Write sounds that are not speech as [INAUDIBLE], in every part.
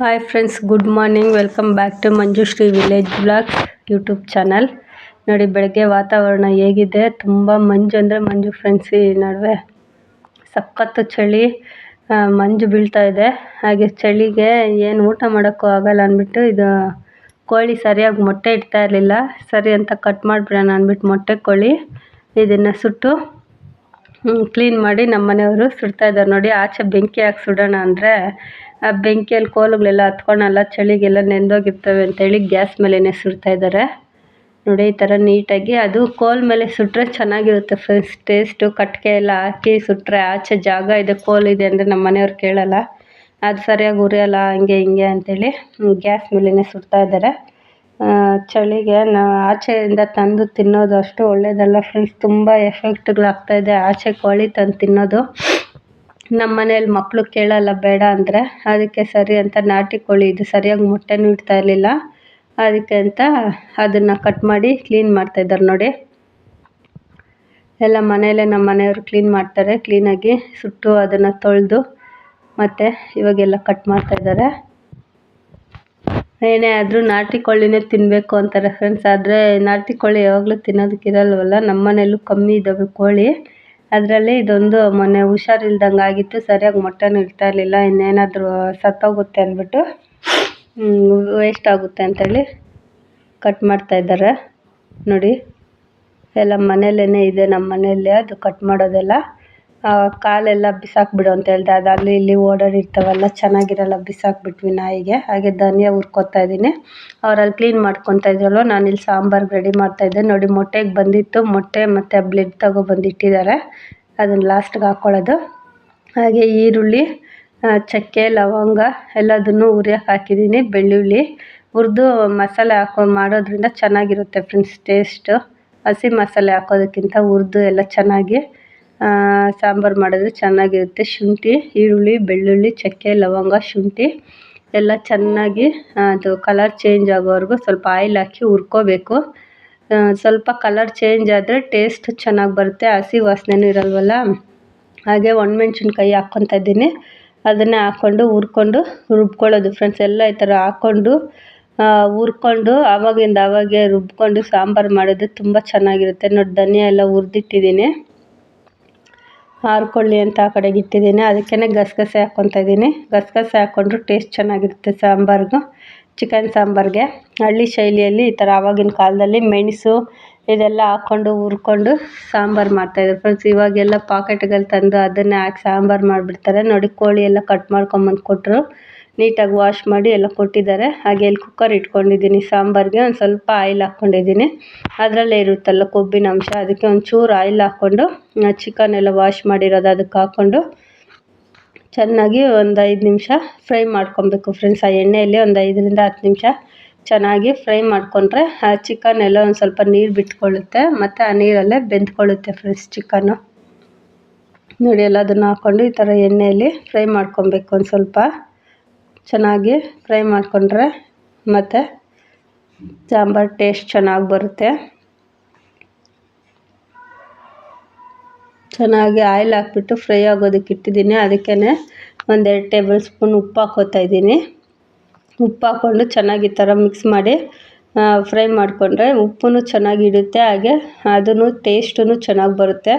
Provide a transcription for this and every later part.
Hi friends good morning welcome back to Manjushree village blog YouTube channel ನೋಡಿ, ಬೆಳಗ್ಗೆ ವಾತಾವರಣ ಹೇಗಿದೆ? ತುಂಬ ಮಂಜು ಅಂದರೆ ಮಂಜು ಫ್ರೆಂಡ್ಸ್ ಈ ನಡುವೆ. ಸಖತ್ತು ಚಳಿ ಮಂಜು ಬೀಳ್ತಾ ಇದೆ. ಹಾಗೆ ಚಳಿಗೆ ಏನು ಊಟ ಮಾಡೋಕ್ಕೂ ಆಗಲ್ಲ ಅಂದ್ಬಿಟ್ಟು ಇದು ಕೋಳಿ ಸರಿಯಾಗಿ ಮೊಟ್ಟೆ ಇಡ್ತಾ ಇರಲಿಲ್ಲ. ಸರಿ ಅಂತ ಕಟ್ ಮಾಡಿಬಿಡೋಣ ಅಂದ್ಬಿಟ್ಟು ಮೊಟ್ಟೆ ಕೋಳಿ ಇದನ್ನು ಸುಟ್ಟು ಕ್ಲೀನ್ ಮಾಡಿ ನಮ್ಮ ಮನೆಯವರು ಸುಡ್ತಾ ಇದ್ದಾರೆ. ನೋಡಿ, ಆಚೆ ಬೆಂಕಿ ಹಾಕಿ ಸುಡೋಣ ಅಂದರೆ ಆ ಬೆಂಕಿಯಲ್ಲಿ ಕೋಲುಗಳೆಲ್ಲ ಹತ್ಕೊಳಲ್ಲ ಚಳಿಗೆಲ್ಲ ನೆಂದೋಗಿರ್ತವೆ ಅಂತೇಳಿ ಗ್ಯಾಸ್ ಮೇಲೇ ಸುಡ್ತಾ ಇದ್ದಾರೆ. ನೋಡಿ, ಈ ಥರ ನೀಟಾಗಿ ಅದು ಕೋಲ್ ಮೇಲೆ ಸುಟ್ಟರೆ ಚೆನ್ನಾಗಿರುತ್ತೆ ಫ್ರೆಂಡ್ಸ್. ಟೇಸ್ಟು ಕಟ್ಟಿಗೆ ಎಲ್ಲ ಹಾಕಿ ಸುಟ್ಟರೆ ಆಚೆ ಜಾಗ ಇದೆ, ಕೋಲ್ ಇದೆ ಅಂದರೆ ನಮ್ಮ ಮನೆಯವ್ರು ಕೇಳಲ್ಲ. ಅದು ಸರಿಯಾಗಿ ಉರಿಯಲ್ಲ, ಹಂಗೆ ಹಿಂಗೆ ಅಂತೇಳಿ ಗ್ಯಾಸ್ ಮೇಲೇ ಸುಡ್ತಾ ಇದ್ದಾರೆ. ಚಳಿಗೆ ನಾವು ಆಚೆಯಿಂದ ತಂದು ತಿನ್ನೋದು ಅಷ್ಟು ಒಳ್ಳೆಯದಲ್ಲ ಫ್ರೆಂಡ್ಸ್. ತುಂಬ ಎಫೆಕ್ಟ್ಗಳಾಗ್ತಾಯಿದೆ ಆಚೆ ಕೋಳಿ ತಂದು ತಿನ್ನೋದು. ನಮ್ಮ ಮನೇಲಿ ಮಕ್ಕಳು ಕೇಳಲ್ಲ ಬೇಡ ಅಂದರೆ ಅದಕ್ಕೆ ಸರಿ ಅಂತ ನಾಟಿ ಕೋಳಿ ಇದು ಸರಿಯಾಗಿ ಮೊಟ್ಟೆನೂ ಇಡ್ತಾ ಇರಲಿಲ್ಲ. ಅದಕ್ಕೆ ಅಂತ ಅದನ್ನು ಕಟ್ ಮಾಡಿ ಕ್ಲೀನ್ ಮಾಡ್ತಾ ಇದ್ದಾರೆ ನೋಡಿ. ಎಲ್ಲ ಮನೆಯಲ್ಲೇ ನಮ್ಮ ಮನೆಯವರು ಕ್ಲೀನ್ ಮಾಡ್ತಾರೆ. ಕ್ಲೀನಾಗಿ ಸುಟ್ಟು ಅದನ್ನು ತೊಳೆದು ಮತ್ತು ಇವಾಗೆಲ್ಲ ಕಟ್ ಮಾಡ್ತಾ ಇದ್ದಾರೆ ಏನೇ ಆದರೂ ನಾಟಿ ಕೋಳಿನೇ ತಿನ್ನಬೇಕು ಅಂತಾರೆ ಫ್ರೆಂಡ್ಸ್ ಆದರೆ ನಾಟಿ ಕೋಳಿ ಯಾವಾಗಲೂ ತಿನ್ನೋದಕ್ಕಿರಲ್ವಲ್ಲ ನಮ್ಮ ಮನೆಯಲ್ಲೂ ಕಮ್ಮಿ ಇದ್ದಾವೆ ಕೋಳಿ. ಅದರಲ್ಲಿ ಇದೊಂದು ಮೊನ್ನೆ ಹುಷಾರಿಲ್ದಂಗೆ ಆಗಿತ್ತು, ಸರಿಯಾಗಿ ಮೊಟ್ಟೆನೂ ಇಡ್ತಾ ಇರಲಿಲ್ಲ, ಇನ್ನೇನಾದರೂ ಸತ್ತೋಗುತ್ತೆ ಅಂದ್ಬಿಟ್ಟು ವೇಸ್ಟ್ ಆಗುತ್ತೆ ಅಂತೇಳಿ ಕಟ್ ಮಾಡ್ತಾ ಇದ್ದಾರೆ. ನೋಡಿ, ಎಲ್ಲ ಮನೆಯಲ್ಲೇ ಇದೆ, ನಮ್ಮ ಮನೆಯಲ್ಲೇ ಅದು ಕಟ್ ಮಾಡೋದೆಲ್ಲ. ಕಾಲೆಲ್ಲ ಬಿಸಾಕ್ಬಿಡು ಅಂತ ಹೇಳ್ದೆ. ಅದು ಅಲ್ಲಿ ಇಲ್ಲಿ ಓಡಾಡಿರ್ತಾವಲ್ಲ ಚೆನ್ನಾಗಿರಲ್ಲ, ಬಿಸಾಕ್ಬಿಟ್ವಿ ನಾಯಿಗೆ. ಹಾಗೆ ಧನಿಯಾ ಹುರ್ಕೊತಾ ಇದ್ದೀನಿ. ಅವರಲ್ಲಿ ಕ್ಲೀನ್ ಮಾಡ್ಕೊತಾ ಇದ್ರಲ್ವ ನಾನು ಇಲ್ಲಿ ಸಾಂಬಾರ್ ರೆಡಿ ಮಾಡ್ತಾಯಿದ್ದೆ ನೋಡಿ, ಮೊಟ್ಟೆಗೆ ಬಂದಿತ್ತು. ಮೊಟ್ಟೆ ಮತ್ತು ಬ್ಲೆಡ್ ತಗೊಬಂದು ಇಟ್ಟಿದ್ದಾರೆ. ಅದನ್ನು ಲಾಸ್ಟ್ಗೆ ಹಾಕ್ಕೊಳ್ಳೋದು ಹಾಗೆ ಈರುಳ್ಳಿ ಚಕ್ಕೆ, ಲವಂಗ ಎಲ್ಲದನ್ನು ಉರಿಯೋಕೆ ಹಾಕಿದ್ದೀನಿ. ಬೆಳ್ಳುಳ್ಳಿ ಹುರಿದು ಮಸಾಲೆ ಹಾಕೊ, ಮಾಡೋದ್ರಿಂದ ಚೆನ್ನಾಗಿರುತ್ತೆ ಫ್ರೆಂಡ್ಸ್, ಟೇಸ್ಟು. ಹಸಿ ಮಸಾಲೆ ಹಾಕೋದಕ್ಕಿಂತ ಹುರಿದು ಎಲ್ಲ ಚೆನ್ನಾಗಿ ಸಾಂಬಾರು ಮಾಡಿದ್ರೆ ಚೆನ್ನಾಗಿರುತ್ತೆ. ಶುಂಠಿ, ಈರುಳ್ಳಿ, ಬೆಳ್ಳುಳ್ಳಿ, ಚಕ್ಕೆ, ಲವಂಗ, ಶುಂಠಿ ಎಲ್ಲ ಚೆನ್ನಾಗಿ ಅದು ಕಲರ್ ಚೇಂಜ್ ಆಗೋವರೆಗೂ ಸ್ವಲ್ಪ ಆಯಿಲ್ ಹಾಕಿ ಹುರ್ಕೋಬೇಕು. ಸ್ವಲ್ಪ ಕಲರ್ ಚೇಂಜ್ ಆದರೆ ಟೇಸ್ಟ್ ಚೆನ್ನಾಗಿ ಬರುತ್ತೆ. ಹಸಿ ವಾಸನೆನೂ ಇರಲ್ವಲ್ಲ? ಹಾಗೆ ಒಣಮೆಣ್ಸಿನ್ಕಾಯಿ ಹಾಕ್ಕೊತಾ ಇದ್ದೀನಿ. ಅದನ್ನೇ ಹಾಕ್ಕೊಂಡು ಹುರ್ಕೊಂಡು ರುಬ್ಕೊಳ್ಳೋದು. ಫ್ರೆಂಡ್ಸ್ ಎಲ್ಲ ಈ ಥರ ಹಾಕ್ಕೊಂಡು ಹುರ್ಕೊಂಡು, ಆವಾಗಿಂದ ಆವಾಗೆ ರುಬ್ಕೊಂಡು ಸಾಂಬಾರು ಮಾಡಿದ್ರೆ ತುಂಬ ಚೆನ್ನಾಗಿರುತ್ತೆ. ನೋಡಿ, ಧನಿಯಾ ಎಲ್ಲ ಹುರಿದಿಟ್ಟಿದ್ದೀನಿ. ಹಾರ್ಕೊಳ್ಳಿ ಅಂತ ಆ ಕಡೆಗೆ ಇಟ್ಟಿದ್ದೀನಿ. ಅದಕ್ಕೇ ಗಸಗಸೆ ಹಾಕ್ಕೊತಾ ಇದ್ದೀನಿ. ಗಸಗಸೆ ಹಾಕ್ಕೊಂಡ್ರು ಟೇಸ್ಟ್ ಚೆನ್ನಾಗಿರುತ್ತೆ ಸಾಂಬಾರ್ಗು ಚಿಕನ್ ಸಾಂಬಾರ್ಗೆ. ಹಳ್ಳಿ ಶೈಲಿಯಲ್ಲಿ ಈ ಥರ ಆವಾಗಿನ ಕಾಲದಲ್ಲಿ ಮೆಣಸು ಇದೆಲ್ಲ ಹಾಕ್ಕೊಂಡು ಹುರ್ಕೊಂಡು ಸಾಂಬಾರು ಮಾಡ್ತಾಯಿದ್ರು ಫ್ರೆಂಡ್ಸ್ ಇವಾಗೆಲ್ಲ ಪಾಕೆಟ್ಗಳು ತಂದು ಅದನ್ನೇ ಹಾಕಿ ಸಾಂಬಾರು ಮಾಡಿಬಿಡ್ತಾರೆ. ನೋಡಿ, ಕೋಳಿ ಎಲ್ಲ ಕಟ್ ಮಾಡ್ಕೊಂಬಂದು ಕೊಟ್ಟರು ನೀಟಾಗಿ ವಾಶ್ ಮಾಡಿ ಎಲ್ಲ ಕೊಟ್ಟಿದ್ದಾರೆ. ಹಾಗೆ ಅಲ್ಲಿ ಕುಕ್ಕರ್ ಇಟ್ಕೊಂಡಿದ್ದೀನಿ. ಸಾಂಬಾರಿಗೆ ಒಂದು ಸ್ವಲ್ಪ ಆಯಿಲ್ ಹಾಕ್ಕೊಂಡಿದ್ದೀನಿ. ಅದರಲ್ಲೇ ಇರುತ್ತಲ್ಲ ಕೊಬ್ಬಿನ ಅಂಶ, ಅದಕ್ಕೆ ಒಂಚೂರು ಆಯಿಲ್ ಹಾಕ್ಕೊಂಡು ಚಿಕನ್ ಎಲ್ಲ ವಾಶ್ ಮಾಡಿರೋದು ಅದಕ್ಕೆ ಹಾಕ್ಕೊಂಡು ಚೆನ್ನಾಗಿ ಒಂದು ಐದು ನಿಮಿಷ ಫ್ರೈ ಮಾಡ್ಕೊಬೇಕು ಫ್ರೆಂಡ್ಸ್ ಆ ಎಣ್ಣೆಯಲ್ಲಿ ಒಂದು ಐದರಿಂದ ಹತ್ತು ನಿಮಿಷ ಚೆನ್ನಾಗಿ ಫ್ರೈ ಮಾಡಿಕೊಂಡ್ರೆ ಆ ಚಿಕನ್ ಎಲ್ಲ ಒಂದು ಸ್ವಲ್ಪ ನೀರು ಬಿಟ್ಕೊಳ್ಳುತ್ತೆ, ಮತ್ತು ಆ ನೀರಲ್ಲೇ ಬೆಂದ್ಕೊಳ್ಳುತ್ತೆ ಫ್ರೆಂಡ್ಸ್ ಚಿಕನ್ನು ನೋಡಿ ಎಲ್ಲದನ್ನು ಹಾಕ್ಕೊಂಡು ಈ ಥರ ಎಣ್ಣೆಯಲ್ಲಿ ಫ್ರೈ ಮಾಡ್ಕೊಬೇಕು ಒಂದು ಸ್ವಲ್ಪ. ಚೆನ್ನಾಗಿ ಫ್ರೈ ಮಾಡಿಕೊಂಡ್ರೆ ಮತ್ತು ಸಾಂಬಾರು ಟೇಸ್ಟ್ ಚೆನ್ನಾಗಿ ಬರುತ್ತೆ. ಚೆನ್ನಾಗಿ ಆಯಿಲ್ ಹಾಕ್ಬಿಟ್ಟು ಫ್ರೈ ಆಗೋದಕ್ಕೆ ಇಟ್ಟಿದ್ದೀನಿ. ಅದಕ್ಕೇ ಒಂದೆರಡು ಟೇಬಲ್ ಸ್ಪೂನ್ ಉಪ್ಪು ಹಾಕ್ಕೋತಾ ಇದ್ದೀನಿ. ಉಪ್ಪು ಹಾಕ್ಕೊಂಡು ಚೆನ್ನಾಗಿ ಈ ಥರ ಮಿಕ್ಸ್ ಮಾಡಿ ಫ್ರೈ ಮಾಡಿಕೊಂಡ್ರೆ ಉಪ್ಪು ಚೆನ್ನಾಗಿ ಇಡುತ್ತೆ ಹಾಗೆ ಅದೂ ಟೇಸ್ಟೂ ಚೆನ್ನಾಗಿ ಬರುತ್ತೆ.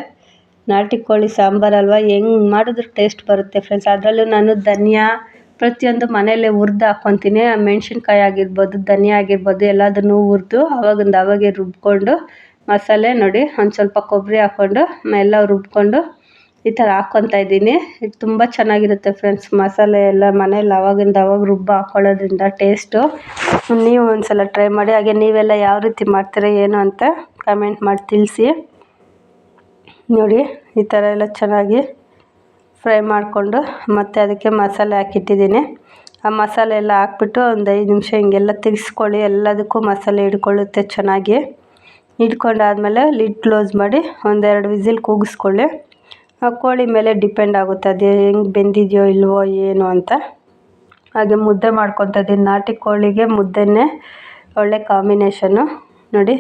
ನಾಟಿ ಕೋಳಿ ಸಾಂಬಾರಲ್ವ ಹೆಂಗೆ ಮಾಡಿದ್ರು ಟೇಸ್ಟ್ ಬರುತ್ತೆ ಫ್ರೆಂಡ್ಸ್ ಅದರಲ್ಲೂ ನಾನು ಧನಿಯಾ ಪ್ರತಿಯೊಂದು ಮನೆಯಲ್ಲೇ ಹುರ್ದು ಹಾಕ್ಕೊತೀನಿ ಮೆಣಸಿನ್ಕಾಯಿ ಆಗಿರ್ಬೋದು, ಧನಿಯಾ ಆಗಿರ್ಬೋದು, ಎಲ್ಲದನ್ನು ಹುರಿದು ಆವಾಗಿಂದ ಅವಾಗೆ ರುಬ್ಕೊಂಡು ಮಸಾಲೆ ನೋಡಿ ಒಂದು ಸ್ವಲ್ಪ ಕೊಬ್ಬರಿ ಹಾಕ್ಕೊಂಡು ಎಲ್ಲ ರುಬ್ಕೊಂಡು ಈ ಥರ ಹಾಕ್ಕೊತಾ ಇದ್ದೀನಿ. ಇದು ತುಂಬ ಚೆನ್ನಾಗಿರುತ್ತೆ ಫ್ರೆಂಡ್ಸ್. ಮಸಾಲೆ ಎಲ್ಲ ಮನೇಲಿ ಆವಾಗಿಂದ ಅವಾಗ ರುಬ್ಬ ಹಾಕ್ಕೊಳ್ಳೋದ್ರಿಂದ ಟೇಸ್ಟು. ನೀವು ಒಂದ್ಸಲ ಟ್ರೈ ಮಾಡಿ. ಹಾಗೆ ನೀವೆಲ್ಲ ಯಾವ ರೀತಿ ಮಾಡ್ತೀರಾ, ಏನು ಅಂತ ಕಮೆಂಟ್ ಮಾಡಿ ತಿಳಿಸಿ. ನೋಡಿ, ಈ ಥರ ಎಲ್ಲ ಚೆನ್ನಾಗಿ ಫ್ರೈ ಮಾಡಿಕೊಂಡು ಮತ್ತು ಅದಕ್ಕೆ ಮಸಾಲೆ ಹಾಕಿಟ್ಟಿದ್ದೀನಿ. ಆ ಮಸಾಲೆ ಎಲ್ಲ ಹಾಕ್ಬಿಟ್ಟು ಒಂದು ಐದು ನಿಮಿಷ ಹಿಂಗೆಲ್ಲ ತಿರ್ಗಿಸ್ಕೊಳ್ಳಿ. ಎಲ್ಲದಕ್ಕೂ ಮಸಾಲೆ ಹಿಡ್ಕೊಳ್ಳುತ್ತೆ ಚೆನ್ನಾಗಿ. ಹಿಡ್ಕೊಂಡಾದ್ಮೇಲೆ ಲಿಡ್ ಕ್ಲೋಸ್ ಮಾಡಿ ಒಂದೆರಡು ವಿಸಿಲ್ ಕೂಗಿಸ್ಕೊಳ್ಳಿ. ಆ ಕೋಳಿ ಮೇಲೆ ಡಿಪೆಂಡ್ ಆಗುತ್ತೆ ಅದು ಹೆಂಗೆ ಬೆಂದಿದೆಯೋ ಇಲ್ವೋ ಏನು ಅಂತ. ಹಾಗೆ ಮುದ್ದೆ ಮಾಡ್ಕೊತಾ ಇದ್ದೀನಿ ನಾಟಿ ಕೋಳಿಗೆ ಮುದ್ದೆನೇ ಒಳ್ಳೆ ಕಾಂಬಿನೇಷನ್ನು. ನೋಡಿ,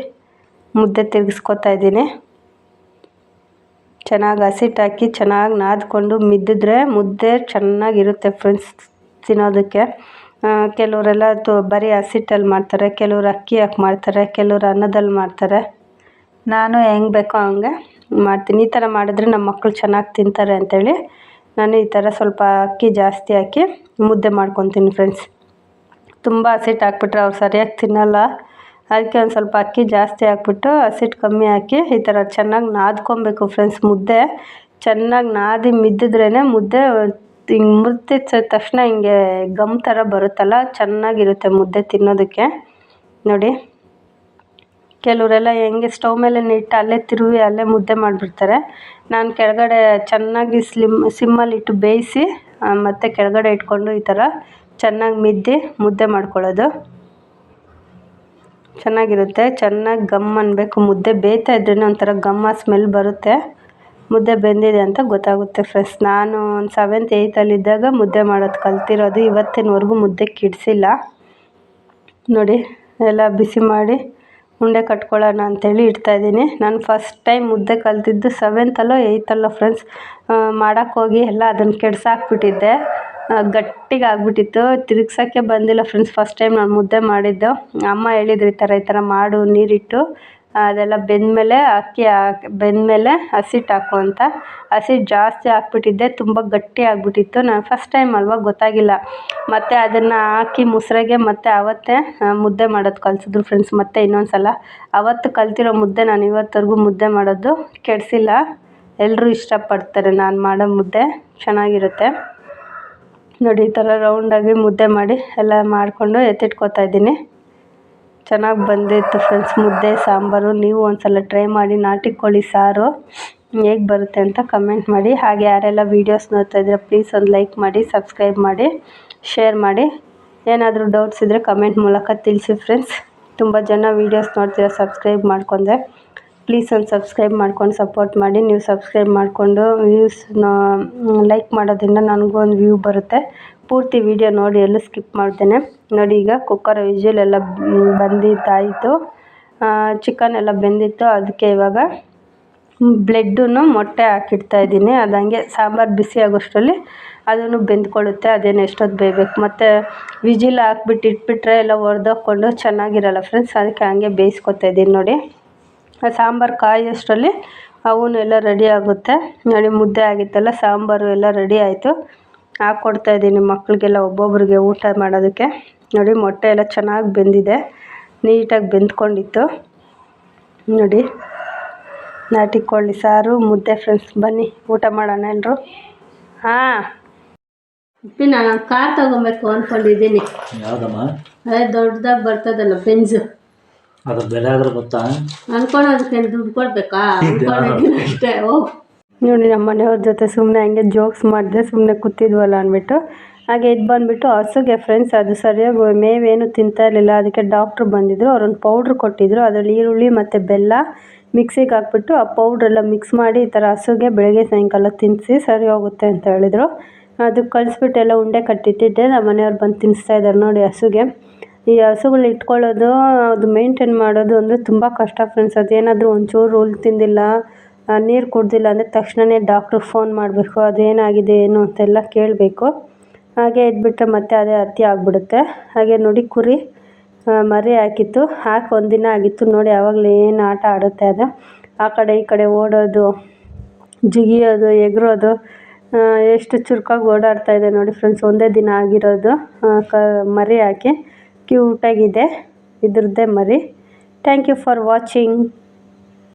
ಮುದ್ದೆ ತಿರುಗಿಸ್ಕೊತಾ ಇದ್ದೀನಿ. ಚೆನ್ನಾಗಿ ಹಸಿಟ್ಟು ಹಾಕಿ ಚೆನ್ನಾಗಿ ನಾದ್ಕೊಂಡು ಮಿದ್ದಿದ್ರೆ ಮುದ್ದೆ ಚೆನ್ನಾಗಿರುತ್ತೆ ಫ್ರೆಂಡ್ಸ್ ತಿನ್ನೋದಕ್ಕೆ. ಕೆಲವರೆಲ್ಲ ತು, ಬರೀ ಹಸಿಟ್ಟಲ್ಲಿ ಮಾಡ್ತಾರೆ, ಕೆಲವ್ರು ಅಕ್ಕಿ ಹಾಕಿ ಮಾಡ್ತಾರೆ, ಕೆಲವ್ರು ಅನ್ನದಲ್ಲಿ ಮಾಡ್ತಾರೆ. ನಾನು ಹೆಂಗೆ ಬೇಕೋ ಹಂಗೆ ಮಾಡ್ತೀನಿ. ಈ ಥರ ಮಾಡಿದ್ರೆ ನಮ್ಮ ಮಕ್ಕಳು ಚೆನ್ನಾಗಿ ತಿಂತಾರೆ ಅಂಥೇಳಿ ನಾನು ಈ ಥರ ಸ್ವಲ್ಪ ಅಕ್ಕಿ ಜಾಸ್ತಿ ಹಾಕಿ ಮುದ್ದೆ ಮಾಡ್ಕೊತೀನಿ ಫ್ರೆಂಡ್ಸ್ ತುಂಬ ಹಸಿಟ್ಟು ಹಾಕ್ಬಿಟ್ರೆ ಅವ್ರು ಸರಿಯಾಗಿ ತಿನ್ನಲ್ಲ. ಅದಕ್ಕೆ ಒಂದು ಸ್ವಲ್ಪ ಅಕ್ಕಿ ಜಾಸ್ತಿ ಹಾಕ್ಬಿಟ್ಟು ಹಸಿಟ್ಟು ಕಮ್ಮಿ ಹಾಕಿ ಈ ಥರ ಚೆನ್ನಾಗಿ ನಾದ್ಕೊಬೇಕು ಫ್ರೆಂಡ್ಸ್ ಮುದ್ದೆ. ಚೆನ್ನಾಗಿ ನಾದಿ ಮಿದ್ದಿದ್ರೇ ಮುದ್ದೆ ಹಿಂಗೆ ಮುರ್ತಿದ ತಕ್ಷಣ ಹಿಂಗೆ ಗಮ್ ಥರ ಬರುತ್ತಲ್ಲ ಚೆನ್ನಾಗಿರುತ್ತೆ ಮುದ್ದೆ ತಿನ್ನೋದಕ್ಕೆ. ನೋಡಿ. ಕೆಲವರೆಲ್ಲ ಹೆಂಗೆ ಸ್ಟವ್ ಮೇಲೆ ಇಟ್ಟು ಅಲ್ಲೇ ತಿರುವಿ ಅಲ್ಲೇ ಮುದ್ದೆ ಮಾಡಿಬಿಡ್ತಾರೆ. ನಾನು ಕೆಳಗಡೆ ಚೆನ್ನಾಗಿ ಸ್ಲಿಮ್ ಸಿಮ್ಮಲ್ಲಿಟ್ಟು ಬೇಯಿಸಿ ಮತ್ತು ಕೆಳಗಡೆ ಇಟ್ಕೊಂಡು ಈ ಥರ ಚೆನ್ನಾಗಿ ಮಿದ್ದಿ ಮುದ್ದೆ ಮಾಡ್ಕೊಳ್ಳೋದು. ಚೆನ್ನಾಗಿರುತ್ತೆ. ಚೆನ್ನಾಗಿ ಗಮ್ ಅನ್ನಬೇಕು ಮುದ್ದೆ ಬೇಯ್ತಾ ಇದ್ರೇ ಒಂಥರ ಗಮ್ಮ ಸ್ಮೆಲ್ ಬರುತ್ತೆ. ಮುದ್ದೆ ಬೆಂದಿದೆ ಅಂತ ಗೊತ್ತಾಗುತ್ತೆ ಫ್ರೆಂಡ್ಸ್ ನಾನು ಒಂದು ಸೆವೆಂತ್ ಏಯ್ತಲ್ಲಿದ್ದಾಗ ಮುದ್ದೆ ಮಾಡೋದು ಕಲ್ತಿರೋದು. ಇವತ್ತಿನವರೆಗೂ ಮುದ್ದೆ ಕಿಡಿಸಿಲ್ಲ. ನೋಡಿ, ಎಲ್ಲ ಬಿಸಿ ಮಾಡಿ ಉಂಡೆ ಕಟ್ಕೊಳ್ಳೋಣ ಅಂಥೇಳಿ ಇಡ್ತಾಯಿದ್ದೀನಿ ನಾನು ಫಸ್ಟ್ ಟೈಮ್ ಮುದ್ದೆ ಕಲ್ತಿದ್ದು ಸೆವೆಂತಲ್ಲೋ ಏಯ್ತಲ್ಲೋ ಫ್ರೆಂಡ್ಸ್ ಮಾಡೋಕ್ಕೋಗಿ ಎಲ್ಲ ಅದನ್ನು ಕೆಡ್ಸಾಕ್ಬಿಟ್ಟಿದ್ದೆ. ಗಟ್ಟಿಗೆ ಆಗ್ಬಿಟ್ಟಿತ್ತು ತಿರುಗ್ಸೋಕ್ಕೆ ಬಂದಿಲ್ಲ ಫ್ರೆಂಡ್ಸ್ ಫಸ್ಟ್ ಟೈಮ್ ನಾನು ಮುದ್ದೆ ಮಾಡಿದ್ದು. ಅಮ್ಮ ಹೇಳಿದ್ರು ಈ ಥರ ಈ ಥರ ಮಾಡು, ನೀರಿಟ್ಟು ಅದೆಲ್ಲ ಬೆಂದಮೇಲೆ ಅಕ್ಕಿ ಹಾಕಿ ಬೆಂದಮೇಲೆ ಹಸಿಟ್ಟು ಹಾಕು ಅಂತ. ಹಸಿಟ್ಟು ಜಾಸ್ತಿ ಹಾಕ್ಬಿಟ್ಟಿದ್ದೆ ತುಂಬ ಗಟ್ಟಿ ಆಗಿಬಿಟ್ಟಿತ್ತು. ನಾನು ಫಸ್ಟ್ ಟೈಮ್ ಅಲ್ವಾ, ಗೊತ್ತಾಗಿಲ್ಲ. ಮತ್ತು ಅದನ್ನು ಹಾಕಿ ಮುಸ್ರೆಗೆ ಮತ್ತು ಅವತ್ತೇ ಮುದ್ದೆ ಮಾಡೋದು ಕಲಿಸಿದ್ರು ಫ್ರೆಂಡ್ಸ್ ಮತ್ತೆ ಇನ್ನೊಂದು ಅವತ್ತು ಕಲ್ತಿರೋ ಮುದ್ದೆ ನಾನು ಇವತ್ತವರೆಗೂ ಮುದ್ದೆ ಮಾಡೋದು ಕೆಡಿಸಿಲ್ಲ. ಎಲ್ಲರೂ ಇಷ್ಟಪಡ್ತಾರೆ ನಾನು ಮಾಡೋ ಮುದ್ದೆ. ಚೆನ್ನಾಗಿರುತ್ತೆ. ನೋಡಿ, ಈ ಥರ ರೌಂಡಾಗಿ ಮುದ್ದೆ ಮಾಡಿ ಎಲ್ಲ ಮಾಡಿಕೊಂಡು ಎತ್ತಿಟ್ಕೊತಾ ಇದ್ದೀನಿ. ಚೆನ್ನಾಗಿ ಬಂದಿತ್ತು ಫ್ರೆಂಡ್ಸ್ ಮುದ್ದೆ, ಸಾಂಬಾರು. ನೀವು ಒಂದು ಸಲ ಟ್ರೈ ಮಾಡಿ, ನಾಟಿ ಕೋಳಿ ಸಾರು ಹೇಗೆ ಬರುತ್ತೆ ಅಂತ ಕಮೆಂಟ್ ಮಾಡಿ. ಹಾಗೆ ಯಾರೆಲ್ಲ ವೀಡಿಯೋಸ್ ನೋಡ್ತಾ ಇದ್ದೀರಾ ಪ್ಲೀಸ್ ಒಂದು ಲೈಕ್ ಮಾಡಿ ಸಬ್ಸ್ಕ್ರೈಬ್ ಮಾಡಿ ಶೇರ್ ಮಾಡಿ. ಏನಾದರೂ ಡೌಟ್ಸ್ ಇದ್ದರೆ ಕಮೆಂಟ್ ಮೂಲಕ ತಿಳಿಸಿ ಫ್ರೆಂಡ್ಸ್ ತುಂಬ ಜನ ವೀಡಿಯೋಸ್ ನೋಡ್ತೀರಾ ಸಬ್ಸ್ಕ್ರೈಬ್ ಮಾಡ್ಕೊಂಡೆ ಪ್ಲೀಸ್ ಒಂದು ಸಬ್ಸ್ಕ್ರೈಬ್ ಮಾಡ್ಕೊಂಡು ಸಪೋರ್ಟ್ ಮಾಡಿ. ನೀವು ಸಬ್ಸ್ಕ್ರೈಬ್ ಮಾಡಿಕೊಂಡು ವ್ಯೂಸ್ನ ಲೈಕ್ ಮಾಡೋದ್ರಿಂದ ನನಗೂ ಒಂದು ವ್ಯೂ ಬರುತ್ತೆ. ಪೂರ್ತಿ ವಿಡಿಯೋ ನೋಡಿ ಎಲ್ಲೂ ಸ್ಕಿಪ್ ಮಾಡ್ತೇನೆ. ನೋಡಿ ಈಗ ಕುಕ್ಕರ್ ವಿಜಿಲ್ ಎಲ್ಲ ಬಂದಿದ್ದಾಯಿತು. ಚಿಕನ್ ಎಲ್ಲ ಬೆಂದಿತ್ತು. ಅದಕ್ಕೆ ಇವಾಗ ಬ್ಲೆಡ್ಡನ್ನು ಮೊಟ್ಟೆ ಹಾಕಿಡ್ತಾ ಇದ್ದೀನಿ. ಅದು ಸಾಂಬಾರು ಬಿಸಿ ಆಗೋಷ್ಟರಲ್ಲಿ ಅದನ್ನು ಬೆಂದ್ಕೊಳ್ಳುತ್ತೆ. ಅದೇನು ಎಷ್ಟೊತ್ತು ಬೇಯಬೇಕು. ಮತ್ತು ವಿಜಿಲ್ ಹಾಕ್ಬಿಟ್ಟು ಇಟ್ಬಿಟ್ರೆ ಎಲ್ಲ ಒಡೆದೋಗ್ಕೊಂಡು ಚೆನ್ನಾಗಿರಲ್ಲ ಫ್ರೆಂಡ್ಸ್ ಅದಕ್ಕೆ ಹಂಗೆ ಬೇಯಿಸ್ಕೊತಾ ಇದ್ದೀನಿ ನೋಡಿ. ಸಾಂಬಾರು ಕಾಯೋಷ್ಟರಲ್ಲಿ ಎಲ್ಲ ರೆಡಿ ಆಗುತ್ತೆ. ನೋಡಿ ಮುದ್ದೆ ಆಗಿತ್ತಲ್ಲ ಸಾಂಬಾರು ಎಲ್ಲ ರೆಡಿ ಆಯಿತು. ಹಾಕ್ಕೊಡ್ತಾ ಇದ್ದೀನಿ ಮಕ್ಕಳಿಗೆಲ್ಲ ಒಬ್ಬೊಬ್ರಿಗೆ ಊಟ ಮಾಡೋದಕ್ಕೆ. ನೋಡಿ ಮೊಟ್ಟೆ ಎಲ್ಲ ಚೆನ್ನಾಗಿ ಬೆಂದಿದೆ. ನೀಟಾಗಿ ಬೆಂದ್ಕೊಂಡಿತ್ತು. ನೋಡಿ ನಾಟಿ ಕೋಳಿ ಸಾರು ಮುದ್ದೆ ಫ್ರೆಂಡ್ಸ್ ಬನ್ನಿ ಊಟ ಮಾಡೋಣ ಎಲ್ಲರೂ ಹಾಂ. ನಾನು ಕಾರ್ ತಗೊಬೇಕು ಅಂದ್ಕೊಂಡಿದ್ದೀನಿ ಅದೇ ದೊಡ್ಡದಾಗಿ ಬರ್ತದಲ್ಲ ಬೆಂಜು ಅದ್ರ ಬೆಲೆ ಆದ್ರೆ ಗೊತ್ತಾ? ಅನ್ಕೊಳೋದಕ್ಕೆ ದುಡ್ಡು ಕೊಡ್ಬೇಕಾ? [LAUGHS] ಅನ್ಕೊಂಡಿದ್ದೀನಿ ಅಷ್ಟೇ ಓ. ನೋಡಿ ನಮ್ಮ ಮನೆಯವ್ರ ಜೊತೆ ಸುಮ್ಮನೆ ಹಂಗೆ ಜೋಕ್ಸ್ ಮಾಡಿದೆ ಸುಮ್ಮನೆ ಕೂತಿದ್ವಲ್ಲ ಅಂದ್ಬಿಟ್ಟು ಹಾಗೆ ಇದು ಬಂದುಬಿಟ್ಟು ಹಸುಗೆ ಫ್ರೆಂಡ್ಸ್ ಅದು ಸರಿಯಾಗಿ ಮೇವೇನು ತಿಂತಾ ಇರಲಿಲ್ಲ ಅದಕ್ಕೆ ಡಾಕ್ಟ್ರು ಬಂದಿದ್ದರು ಅವ್ರೊಂದು ಪೌಡ್ರ್ ಕೊಟ್ಟಿದ್ದರು ಅದರಲ್ಲಿ ಈರುಳ್ಳಿ ಮತ್ತು ಬೆಲ್ಲ ಮಿಕ್ಸಿಗೆ ಹಾಕ್ಬಿಟ್ಟು ಆ ಪೌಡ್ರೆಲ್ಲ ಮಿಕ್ಸ್ ಮಾಡಿ ಈ ಥರ ಹಸುಗೆ ಬೆಳಗ್ಗೆ ಸಾಯಂಕಾಲ ತಿನ್ನಿಸಿ ಸರಿ ಹೋಗುತ್ತೆ ಅಂತ ಹೇಳಿದರು. ಅದಕ್ಕೆ ಕಳಿಸ್ಬಿಟ್ಟು ಎಲ್ಲ ಉಂಡೆ ಕಟ್ಟಿಟ್ಟಿದ್ದೆ ನಮ್ಮ ಮನೆಯವ್ರು ಬಂದು ತಿನ್ನಿಸ್ತಾ ಇದ್ದಾರೆ ನೋಡಿ ಹಸುಗೆ. ಈ ಹಸುಗಳು ಇಟ್ಕೊಳ್ಳೋದು, ಅದು ಮೇಂಟೈನ್ ಮಾಡೋದು ಅಂದರೆ ತುಂಬ ಕಷ್ಟ ಫ್ರೆಂಡ್ಸ್ ಅದೇನಾದರೂ ಒಂಚೂರು ಹುಲ್ಲು ತಿಂದಿಲ್ಲ ನೀರು ಕುಡ್ದಿಲ್ಲ ಅಂದರೆ ತಕ್ಷಣವೇ ಡಾಕ್ಟ್ರಿಗೆ ಫೋನ್ ಮಾಡಬೇಕು, ಅದೇನಾಗಿದೆ, ಏನು ಅಂತೆಲ್ಲ ಕೇಳಬೇಕು. ಹಾಗೆ ಇದ್ಬಿಟ್ರೆ ಮತ್ತೆ ಅದೇ ಅತಿ ಆಗಿಬಿಡುತ್ತೆ. ಹಾಗೆ ನೋಡಿ ಕುರಿ ಮರಿ ಹಾಕಿತ್ತು. ಹಾಕಿ ಒಂದಿನ ಆಗಿತ್ತು, ನೋಡಿ ಯಾವಾಗಲೂ ಏನು ಆಟ ಆಡುತ್ತೆ ಅದು. ಆ ಕಡೆ ಈ ಕಡೆ ಓಡೋದು, ಜಿಗಿಯೋದು, ಎಗರೋದು ಎಷ್ಟು ಚುರುಕಾಗಿ ಓಡಾಡ್ತಾ ಇದೆ ನೋಡಿ ಫ್ರೆಂಡ್ಸ್ ಒಂದೇ ದಿನ ಆಗಿರೋದು ಕ, ಮರಿ ಹಾಕಿ. ಕ್ಯೂಟಾಗಿದೆ ಇದ್ರದ್ದೇ ಮರಿ. Thank you for watching